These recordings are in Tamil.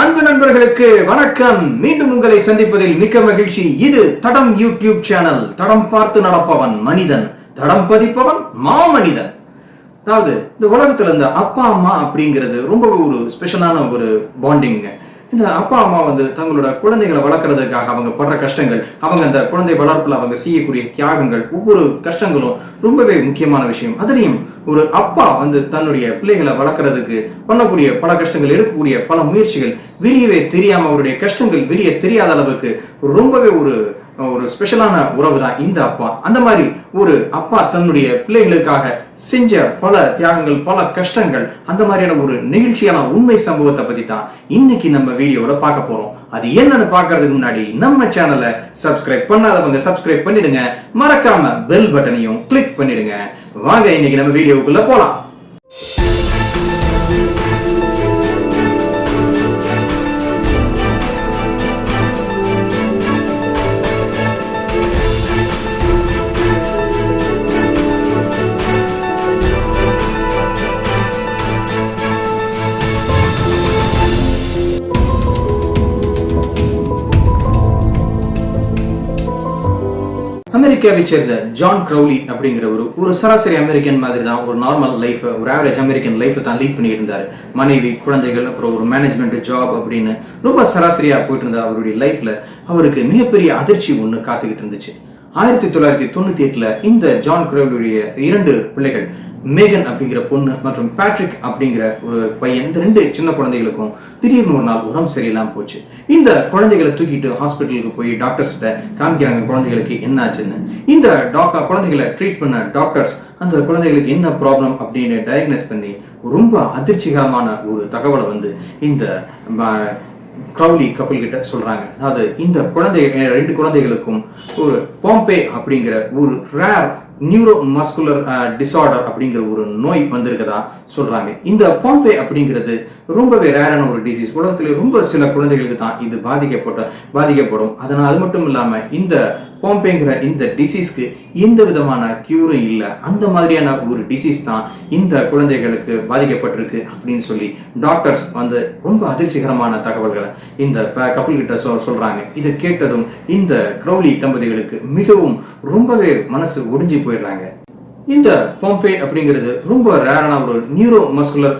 அன்பு நண்பர்களுக்கு வணக்கம். மீண்டும் உங்களை சந்திப்பதில் மிக்க மகிழ்ச்சி. இது தடம் யூடியூப் சேனல். தடம் பார்த்து நடப்பவன் மனிதன். தடம் பதிப்பவன் மாமனிதன். அதாவது இந்த உலகத்துல இந்த அப்பா அம்மா அப்படிங்கிறது ரொம்ப ஒரு ஸ்பெஷலான ஒரு பாண்டிங்க இந்த அப்பா அம்மா வந்து தங்களோட குழந்தைகளை வளர்க்கறதுக்காக அவங்க படுற கஷ்டங்கள் அவங்க அந்த குழந்தை வளர்ப்புல அவங்க செய்யக்கூடிய தியாகங்கள் ஒவ்வொரு கஷ்டங்களும் ரொம்பவே முக்கியமான விஷயம். அதுலேயும் ஒரு அப்பா வந்து தன்னுடைய பிள்ளைகளை வளர்க்கறதுக்கு பண்ணக்கூடிய பல கஷ்டங்கள் எடுக்கக்கூடிய பல முயற்சிகள் வெளியவே தெரியாம அவருடைய கஷ்டங்கள் வெளியே தெரியாத அளவுக்கு ரொம்பவே ஒரு ஒரு ஸ்பெஷலான உறவு தான் இந்த அப்பா. அந்த மாதிரி ஒரு அப்பா தன்னுடைய பிள்ளைகளுக்காக செஞ்ச பல தியாகங்கள் பல கஷ்டங்கள் அந்த மாதிரியான ஒரு நிகழ்ச்சியான உண்மை சம்பவத்தை பத்தி தான் இன்னைக்கு நம்ம வீடியோல பார்க்க போறோம். அது என்னன்னு பார்க்கறதுக்கு முன்னாடி நம்ம சேனலை சப்ஸ்கிரைப் பண்ணாதவங்க சப்ஸ்கிரைப் பண்ணிடுங்க. மறக்காம பெல் பட்டனையும் கிளிக் பண்ணிடுங்க. வாங்க இன்னைக்கு நம்ம வீடியோக்குள்ள போலாம். அமெரிக்காவை சேர்ந்த ஜான் க்ரௌலி அப்படிங்கிற ஒரு ஒரு சராசரி அமெரிக்கன் மாதிரி தான் ஒரு நார்மல் லைஃப் ஒரு ஆவரேஜ் அமெரிக்கன் லைஃப் தான் லீட் பண்ணிட்டு இருந்தார் மனைவி குழந்தைகள் அப்புறம் ஒரு மேனேஜ்மெண்ட் ஜாப் அப்படின்னு ரொம்ப சராசரியா போயிட்டு இருந்த அவருடைய லைஃப்ல அவருக்கு மிகப்பெரிய அதிர்ச்சி ஒண்ணு காத்துக்கிட்டு இருந்துச்சு. ஆயிரத்தி தொள்ளாயிரத்தி தொண்ணூத்தி எட்டுல இந்த ஜான் க்ரௌலியுடைய இரண்டு பிள்ளைகள் மேகன் அப்படிங்கிற பொண்ணு மற்றும் பேட்ரிக் அப்படிங்கிற ஒரு பையன் இந்த ரெண்டு சின்ன குழந்தைகளுக்கும் திடீர்னு ஒரு நாள் உடம்பு சரியில்லாம போச்சு. இந்த குழந்தைகளை தூக்கிட்டு ஹாஸ்பிட்டலுக்கு போய் டாக்டர்ஸ் கிட்ட காமிக்கிறாங்க குழந்தைகளுக்கு என்ன ஆச்சுன்னு இந்த டாக்டர் குழந்தைகளை ட்ரீட் பண்ண டாக்டர்ஸ் அந்த குழந்தைகளுக்கு என்ன ப்ராப்ளம் அப்படின்னு டயக்னோஸ் பண்ணி ரொம்ப அதிர்ச்சிகரமான ஒரு தகவலை வந்து இந்த க்ரௌலி கப்பல் கிட்ட சொல்றாங்க. அதாவது இந்த குழந்தை ரெண்டு குழந்தைகளுக்கும் ஒரு பாம்பே அப்படிங்கிற ஒரு ரேர் நியூரோ மஸ்குலர் டிசார்டர் அப்படிங்கிற ஒரு நோய் வந்திருக்கதா சொல்றாங்க. இந்த பாம்பே அப்படிங்கிறது ரொம்பவே ரேரான ஒரு டிசீஸ் உலகத்துல ரொம்ப சில குழந்தைகளுக்கு தான் இது பாதிக்கப்பட்ட பாதிக்கப்படும். அதனால் அது மட்டும் இல்லாம இந்த பாம்பேங்கிற இந்த டிசீஸ்க்கு எந்த விதமான கியூரும் இல்லை. அந்த மாதிரியான ஒரு டிசீஸ் தான் இந்த குழந்தைகளுக்கு பாதிக்கப்பட்டிருக்கு அப்படின்னு சொல்லி டாக்டர்ஸ் வந்து ரொம்ப அதிர்ச்சிகரமான தகவல்களை இந்த கப்பல் கிட்ட சொல் சொல்றாங்க. இதை கேட்டதும் இந்த க்ரௌலி தம்பதிகளுக்கு மிகவும் ரொம்பவே மனசு ஒடிஞ்சு போயிடுறாங்க. இந்த பாம்பே அப்படிங்கிறது ரொம்ப ரேரான ஒரு நியூரோ மஸ்குலர்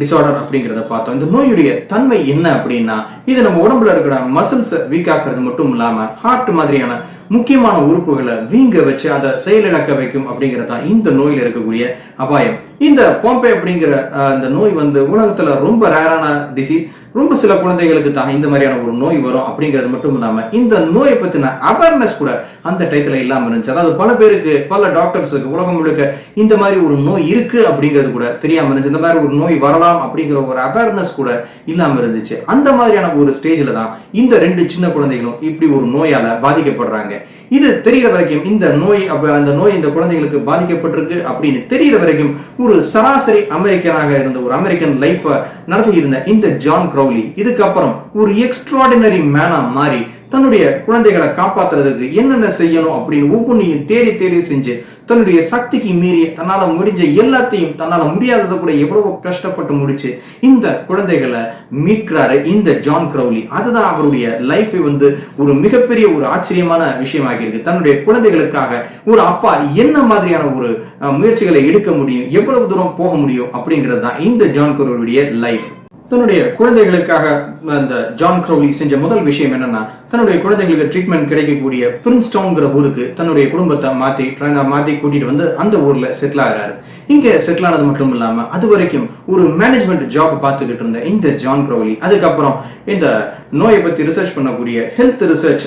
டிசார்டர் அப்படிங்கிறத பார்த்தோம். இந்த நோயுடைய தன்மை என்ன அப்படின்னா இது நம்ம உடம்புல இருக்கிற மசில்ஸ் வீக் ஆக்குறது மட்டும் இல்லாம ஹார்ட் மாதிரியான முக்கியமான உறுப்புகளை வீங்க வச்சு அதை செயலிழக்க வைக்கும் அப்படிங்கிறது இந்த நோயில இருக்கக்கூடிய அபாயம். இந்த பாம்பே அப்படிங்கிற அந்த இந்த நோய் வந்து உலகத்துல ரொம்ப ரேரான டிசீஸ் ரொம்ப சில குழந்தைகளுக்கு தான் இந்த மாதிரியான ஒரு நோய் வரும் அப்படிங்கிறது மட்டும் இல்லாமல் இந்த நோயை பற்றின அவேர்னஸ் கூட அந்த டயத்தில் இல்லாமல் இருந்துச்சு. அதாவது பல பேருக்கு பல டாக்டர்ஸுக்கு உலகம் முழுக்க இந்த மாதிரி ஒரு நோய் இருக்கு அப்படிங்கிறது கூட தெரியாமல் இருந்துச்சு. இந்த மாதிரி ஒரு நோய் வரலாம் அப்படிங்கிற ஒரு அவேர்னஸ் கூட இல்லாமல் இருந்துச்சு. அந்த மாதிரியான ஒரு ஸ்டேஜில் தான் இந்த ரெண்டு சின்ன குழந்தைகளும் இப்படி ஒரு நோயால் பாதிக்கப்படுறாங்க. இது தெரிகிற வரைக்கும் இந்த நோய் அப்போ அந்த நோய் இந்த குழந்தைகளுக்கு பாதிக்கப்பட்டிருக்கு அப்படின்னு தெரிகிற வரைக்கும் ஒரு சராசரி அமெரிக்கனாக இருந்த ஒரு அமெரிக்கன் லைஃப்பை நடத்தி இருந்த இந்த ஜான் க்ரௌலி இதுக்கப்புறம் ஒரு எக்ஸ்ட்ராடினரி மேனா மாறி தன்னுடைய குழந்தைகளை காப்பாத்துறதுக்கு என்னென்ன செய்யணும் அப்படின்னு ஒவ்வொன்றையும் தேடி தேடி செஞ்சு தன்னுடைய சக்திக்கு மீறி தன்னால முடிஞ்ச எல்லாத்தையும் தன்னால முடியாததை கூட எவ்வளவு கஷ்டப்பட்டு முடிச்சு இந்த குழந்தைகளை மீட்கிறாரு இந்த ஜான் க்ரௌலி அதுதான் அவருடைய லைஃபை வந்து ஒரு மிகப்பெரிய ஒரு ஆச்சரியமான விஷயமாக இருக்கு. தன்னுடைய குழந்தைகளுக்காக ஒரு அப்பா என்ன மாதிரியான ஒரு முயற்சிகளை எடுக்க முடியும் எவ்வளவு தூரம் போக முடியும் அப்படிங்கிறது தான் இந்த ஜான் க்ரௌலியுடைய லைஃப் தன்னுடைய குழந்தைகளுக்காக அந்த ஜான் க்ரௌலி செஞ்ச முதல் விஷயம் என்னன்னா தன்னுடைய குழந்தைகளுக்கு ட்ரீட்மெண்ட் கிடைக்கக்கூடிய பிரின்ஸ்டவுங்கிற ஊருக்கு தன்னுடைய குடும்பத்தை மாத்தி மாற்றி மாத்தி கூட்டிட்டு வந்து அந்த ஊர்ல செட்டில் ஆகிறாரு. இங்க செட்டில் ஆனது மட்டும் இல்லாம அது வரைக்கும் ஒரு மேனேஜ்மெண்ட் ஜாப் பார்த்துக்கிட்டு இருந்த இந்த ஜான் க்ரௌலி அதுக்கப்புறம் இந்த நோயை பத்தி ரிசர்ச் பண்ணக்கூடிய ஹெல்த் ரிசர்ச்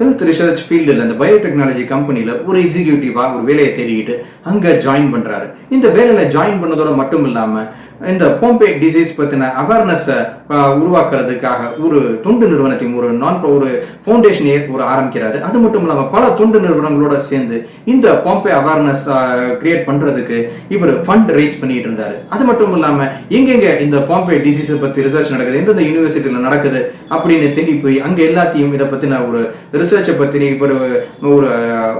ஹெல்த் ரிசர்ச் ஃபீல்டில் இந்த பயோடெக்னாலஜி கம்பெனியில் ஒரு எக்ஸிக்யூட்டிவாக ஒரு வேலையை தேடிக்கிட்டு அங்கே ஜாயின் பண்றாரு. இந்த வேலையில ஜாயின் பண்ணதோட மட்டும் இல்லாம இந்த போம்பே டிசீஸ் பத்தின அவேர்னஸை உருவாக்குறதுக்காக ஒரு தொண்டு நிறுவனத்தையும் ஒரு நான் ஒரு ஃபவுண்டேஷனையே ஒரு ஆரம்பிக்கிறாரு. அது மட்டும் இல்லாமல் பல தொண்டு நிறுவனங்களோட சேர்ந்து இந்த போம்பே அவேர்னஸ் கிரியேட் பண்றதுக்கு இவர் ஃபண்ட் ரைஸ் பண்ணிட்டு இருந்தாரு. அது மட்டும் இல்லாமல் எங்கெங்க இந்த பாம்பே டிசீஸை பத்தி ரிசர்ச் நடக்குது எந்தெந்த யூனிவர்சிட்டியில் நடக்குது அப்படின்னு தேடி போய் அங்க எல்லாத்தையும் இதை பத்தின ஒரு ரிசர்ச்சை பத்தி ஒரு ஒரு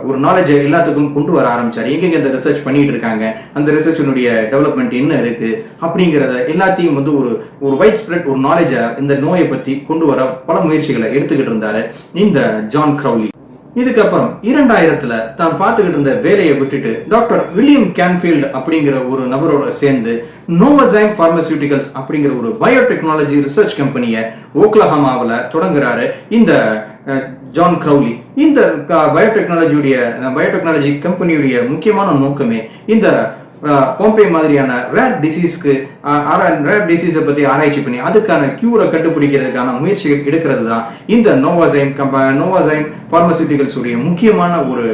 ஒரு நாலேஜ் எல்லாத்துக்கும் கொண்டு வர ஆரம்பிச்சாரு. எங்கெங்க இந்த ரிசர்ச் பண்ணிட்டு இருக்காங்க? அந்த ரிசர்ச்சினுடைய டெவலப்மெண்ட் என்ன இருக்கு? அப்படிங்கிறத எல்லாத்தையும் வந்து ஒரு ஒரு வைட் ஸ்ப்ரெட் ஒரு நாலேஜை இந்த நோயை பத்தி கொண்டு வர பல முயற்சிகளை எடுத்துக்கிட்டு இருந்தாரு இந்த ஜான் க்ரௌலி இதுக்கப்புறம் இரண்டாயிரத்துல தான் பார்த்துக்கிட்டு இருந்த வேலையை விட்டுட்டு டாக்டர் வில்லியம் கேன்ஃபீல்டு அப்படிங்கிற ஒரு நபரோட சேர்ந்து நோவசைம் பார்மசியூட்டிகல்ஸ் அப்படிங்கிற ஒரு பயோடெக்னாலஜி ரிசர்ச் கம்பெனியை ஓக்லஹாமாவில் தொடங்குறாரு. இந்த ஜான் க்ரௌலி இந்த பயோடெக்னாலஜியுடைய பயோடெக்னாலஜி கம்பெனியுடைய முக்கியமான நோக்கமே இந்த போம்பே மாதிரியான ரேர் டிசீஸ்க்கு ரேர் டிசீஸை பற்றி ஆராய்ச்சி பண்ணி அதுக்கான கியூரை கண்டுபிடிக்கிறதுக்கான முயற்சிகள் எடுக்கிறது தான் இந்த நோவாசைம் கம்ப நோவாசைம் பார்மசியூட்டிகல்ஸ் உடைய முக்கியமான ஒரு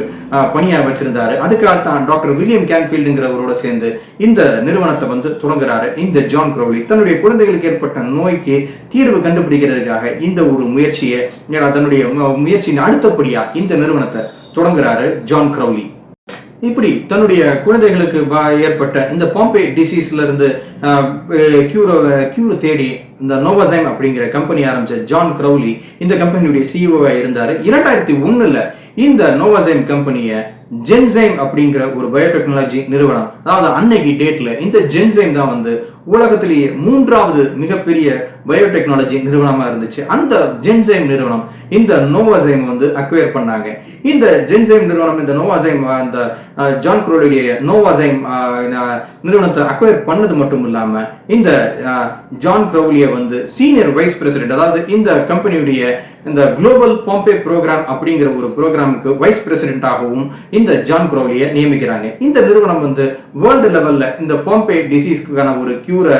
பணியாக வச்சிருந்தாரு. அதுக்காக தான் டாக்டர் வில்லியம் கேன்ஃபீல்டுங்கிறவரோட சேர்ந்து இந்த நிறுவனத்தை வந்து தொடங்குறாரு. இந்த ஜான் க்ரௌலி தன்னுடைய குழந்தைகளுக்கு ஏற்பட்ட நோய்க்கு தீர்வு கண்டுபிடிக்கிறதுக்காக இந்த ஒரு முயற்சியை ஏன்னா, தன்னுடைய முயற்சியின் அடுத்தபடியா இந்த நிறுவனத்தை தொடங்குறாரு ஜான் க்ரௌலி இப்படி தன்னுடைய குழந்தைகளுக்கு ஏற்பட்ட இந்த பாம்பே டிசீஸ்ல இருந்து கியூரோ கியூர் தேடி இந்த நோவாசைம் அப்படிங்கிற கம்பெனி ஆரம்பிச்ச ஜான் க்ரௌலி இந்த கம்பெனியுடைய சிஇஓவா இருந்தாரு. இரண்டாயிரத்தி ஒண்ணுல இந்த நோவாசைம் கம்பெனியை ஜென்சைம் அப்படிங்கிற ஒரு பயோடெக்னாலஜி நிறுவனம். அதாவது அன்னைக்கு டேட்ல இந்த ஜென்சைம் தான் வந்து உலகத்திலேயே மூன்றாவது மிகப்பெரிய பயோடெக்னாலஜி நிறுவனமா இருந்துச்சு. அந்த ஜென்சைம் நிறுவனம் இந்த நோவாசைம் வந்து அக்வயர் பண்ணாங்க. இந்த ஜென்சைம் நிறுவனம் இந்த நோவாசைம் அந்த ஜான் குரோலுடைய நோவாசைம் நிறுவனத்தை அக்வயர் பண்ணது மட்டும் இல்லாம இந்த ஜான் க்ரௌலிய வந்து சீனியர் வைஸ் பிரசிடென்ட் அதாவது இந்த கம்பெனியுடைய இந்த குளோபல் பாம்பே ப்ரோக்ராம் அப்படிங்கிற ஒரு நிறுவனம்க்கு வைஸ் பிரசிடென்டாகவும் இந்த ஜான் குரோலியை நியமிக்கிறாங்க. இந்த நிறுவனம் வந்து வேர்ல்டு லெவலில் இந்த பாம்பே டிசீஸ்க்கான ஒரு கியூரை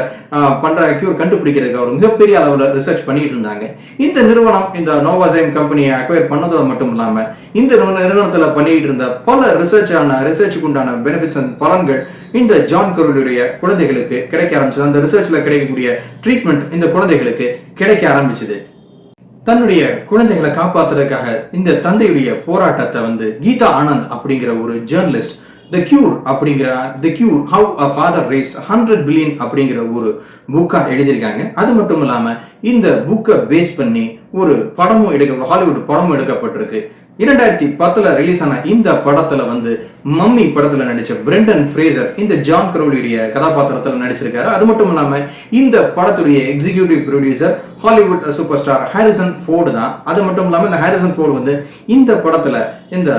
பண்ற கியூர் கண்டுபிடிக்கிறதுக்கு அவர் மிகப்பெரிய அளவில் ரிசர்ச் பண்ணிட்டு இருந்தாங்க. இந்த நிறுவனம் இந்த நோவாசைம் கம்பெனியை அக்வயர் பண்ணதோட மட்டும் இல்லாமல் இந்த நிறுவனத்தில் பண்ணிட்டு இருந்த பல ரிசர்ச் ஆன ரிசர்ச்சுக்கு உண்டான பெனிஃபிட்ஸ் அண்ட் பலன்கள் இந்த ஜான் குரோலியுடைய குழந்தைகளுக்கு கிடைக்க ஆரம்பிச்சது. அந்த ரிசர்ச்ல கிடைக்கக்கூடிய ட்ரீட்மெண்ட் இந்த குழந்தைகளுக்கு கிடைக்க ஆரம்பிச்சது. தன்னுடைய குழந்தைகளை காப்பாத்துறதுக்காக இந்த தந்தையுடைய போராட்டத்தை வந்து கீதா ஆனந்த் அப்படிங்கிற ஒரு ஜேர்னலிஸ்ட் த கியூர் அப்படிங்கிற the cure how a father raised hundred billion அப்படிங்கிற ஒரு புக்கா எழுதியிருக்காங்க. அது மட்டும் இல்லாம இந்த புக்கை பேஸ் பண்ணி ஒரு படமும் எடுக்க ஹாலிவுட் படமும் எடுக்கப்பட்டிருக்கு. இரண்டாயிரத்தி பத்துல ரிலீஸ் ஆன இந்த படத்துல வந்து மம்மி படத்துல நடிச்ச பிரெண்டன் ஃப்ரேசர் இந்த ஜான் கரோலியுடைய கதாபாத்திரத்துல நடிச்சிருக்காரு. அது மட்டும் இல்லாம இந்த படத்துடைய executive producer Hollywood super star Harrison Ford தான். அது மட்டும் இல்லாம இந்த ஹாரிசன் ஃபோர்டு வந்து இந்த படத்துல இந்த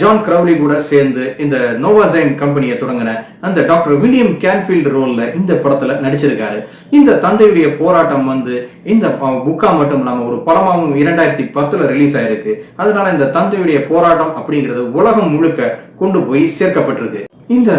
ஜான் கிரவுலி கூட சேர்ந்து இந்த நோவாசைன் கம்பெனியை தொடங்கின அந்த டாக்டர் வில்லியம் கேன்ஃபீல்டு ரோலில் இந்த படத்துல நடிச்சிருக்காரு. இந்த தந்தையுடைய போராட்டம் வந்து இந்த புக்கா மட்டும் இல்லாமல் ஒரு படமாவும் இரண்டாயிரத்தி பத்துல ரிலீஸ் ஆயிருக்கு. அதனால இந்த தந்தையுடைய போராட்டம் அப்படிங்கிறது உலகம் முழுக்க கொண்டு போய் சேர்க்கப்பட்டிருக்கு. இந்த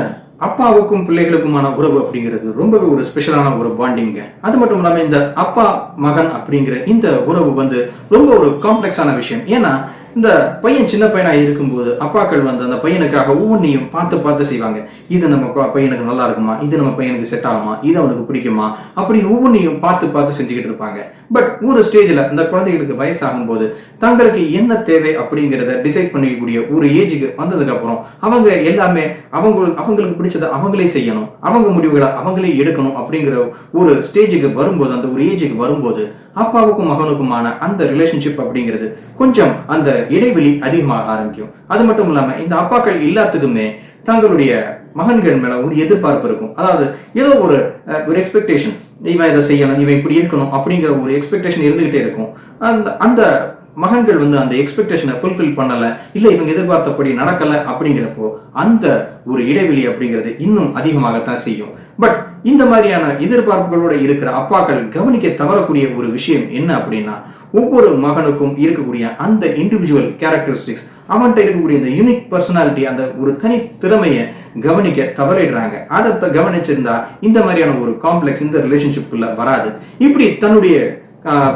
அப்பாவுக்கும் பிள்ளைகளுக்குமான உறவு அப்படிங்கிறது ரொம்பவே ஒரு ஸ்பெஷலான ஒரு பாண்டிங்க அது மட்டும் இல்லாமல் இந்த அப்பா மகன் அப்படிங்கிற இந்த உறவு வந்து ரொம்ப ஒரு காம்ப்ளெக்ஸான விஷயம். ஏன்னா இந்த பையன் சின்ன பையனா இருக்கும்போது அப்பாக்கள் வந்து அந்த பையனுக்காக ஒவ்வொன்றையும் பார்த்து பார்த்து செய்வாங்க. இது நம்ம பையனுக்கு நல்லா இருக்குமா? இது நம்ம பையனுக்கு செட் ஆகுமா? இது அவனுக்கு பிடிக்குமா? அப்படின்னு ஒவ்வொன்றையும் பார்த்து பார்த்து செஞ்சுக்கிட்டு இருப்பாங்க. பட் ஒரு ஸ்டேஜில் இந்த குழந்தைகளுக்கு வயசாகும் போது தங்களுக்கு என்ன தேவை அப்படிங்கிறத டிசைட் பண்ணிக்கக்கூடிய ஒரு ஏஜுக்கு வந்ததுக்கு அப்புறம் அவங்க எல்லாமே அவங்க அவங்களுக்கு பிடிச்சதை அவங்களே செய்யணும். அவங்க முடிவுகளை அவங்களே எடுக்கணும் அப்படிங்கிற ஒரு ஸ்டேஜுக்கு வரும்போது அந்த ஒரு ஏஜுக்கு வரும்போது அப்பாவுக்கும் மகனுக்குமான அந்த ரிலேஷன்ஷிப் அப்படிங்கிறது கொஞ்சம் அந்த இடைவெளி அதிகமாக ஆரம்பிக்கும். அது மட்டும் இல்லாம இந்த அப்பாக்கள் எல்லாத்துக்குமே தங்களுடைய மகன்கள் மேல ஒரு எதிர்பார்ப்பு இருக்கும். அதாவது ஏதோ ஒரு ஒரு எக்ஸ்பெக்டேஷன் இவன் இதை செய்யணும் இவன் இப்படி இருக்கணும் அப்படிங்கிற ஒரு எக்ஸ்பெக்டேஷன் இருந்துகிட்டே இருக்கும். அந்த அந்த மகன்கள் வந்து அந்த எக்ஸ்பெக்டேஷனை ஃபுல்ஃபில் பண்ணலை இல்லை இவங்க எதிர்பார்த்தபடி நடக்கல அப்படிங்கிறப்போ அந்த ஒரு இடைவெளி அப்படிங்கிறது இன்னும் அதிகமாகத்தான் செய்யும். பட் இந்த மாதிரியான எதிர்பார்ப்புகளோட இருக்கிற அப்பாக்கள் கவனிக்க தவறக்கூடிய ஒரு விஷயம் என்ன அப்படின்னா ஒவ்வொரு மகனுக்கும் இருக்கக்கூடிய அந்த இண்டிவிஜுவல் கேரக்டரிஸ்டிக்ஸ் அவன்கிட்ட இருக்கக்கூடிய இந்த யூனிக் பர்சனாலிட்டி அந்த ஒரு தனி திறமையை கவனிக்க தவறிடுறாங்க. அதை கவனிச்சிருந்தா இந்த மாதிரியான ஒரு காம்ப்ளெக்ஸ் இந்த ரிலேஷன்ஷிப்புக்குள்ள வராது. இப்படி தன்னுடைய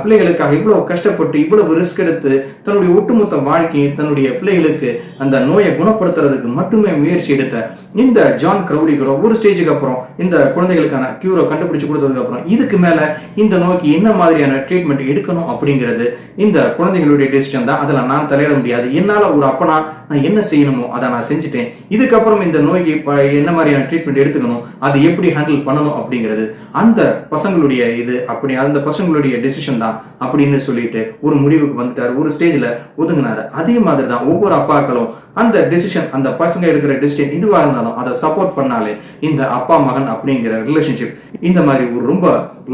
பிள்ளைகளுக்காக இவ்வளவு கஷ்டப்பட்டு இவ்வளவு ரிஸ்க் எடுத்து தன்னுடைய ஒட்டுமொத்த வாழ்க்கையை தன்னுடைய பிள்ளைகளுக்கு அந்த நோயை குணப்படுத்துறதுக்கு மட்டுமே முயற்சி எடுத்த இந்த ஜான் க்ரௌடிகளோ ஒரு ஸ்டேஜுக்கு அப்புறம் இந்த குழந்தைகளுக்கான கியூரை கண்டுபிடிச்சு கொடுத்ததுக்கு அப்புறம் இதுக்கு மேல இந்த நோய்க்கு என்ன மாதிரியான ட்ரீட்மெண்ட் எடுக்கணும் அப்படிங்கிறது இந்த குழந்தைகளுடைய டிசிஷன் தான். அதில் நான் தலையிட முடியாது. என்னால ஒரு அப்பனா நான் என்ன செய்யணுமோ அதை நான் செஞ்சுட்டேன். இதுக்கப்புறம் இந்த நோய்க்கு என்ன மாதிரியான ட்ரீட்மெண்ட் எடுத்துக்கணும் அதை எப்படி ஹேண்டில் பண்ணணும் அப்படிங்கிறது அந்த பசங்களுடைய இது அப்படி அந்த பசங்களுடைய டெசிஷன் தான் அப்படின்னு சொல்லிட்டு ஒரு முடிவுக்கு வந்துட்டாரு. ஒரு ஸ்டேஜ்ல ஒதுங்கினாரு. அதே மாதிரி தான் ஒவ்வொரு அப்பாக்களும் அந்த டெசிஷன் அந்த பசங்க எடுக்கிற டெசிஷன் இதுவா இருந்தாலும் அதை சப்போர்ட் பண்ணாலே இந்த அப்பா மகன் அப்படிங்கிற ரிலேஷன்ஷிப் இந்த மாதிரி ஒரு ரொம்ப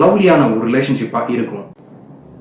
லவ்லியான ஒரு ரிலேஷன்ஷிப்பா இருக்கும்.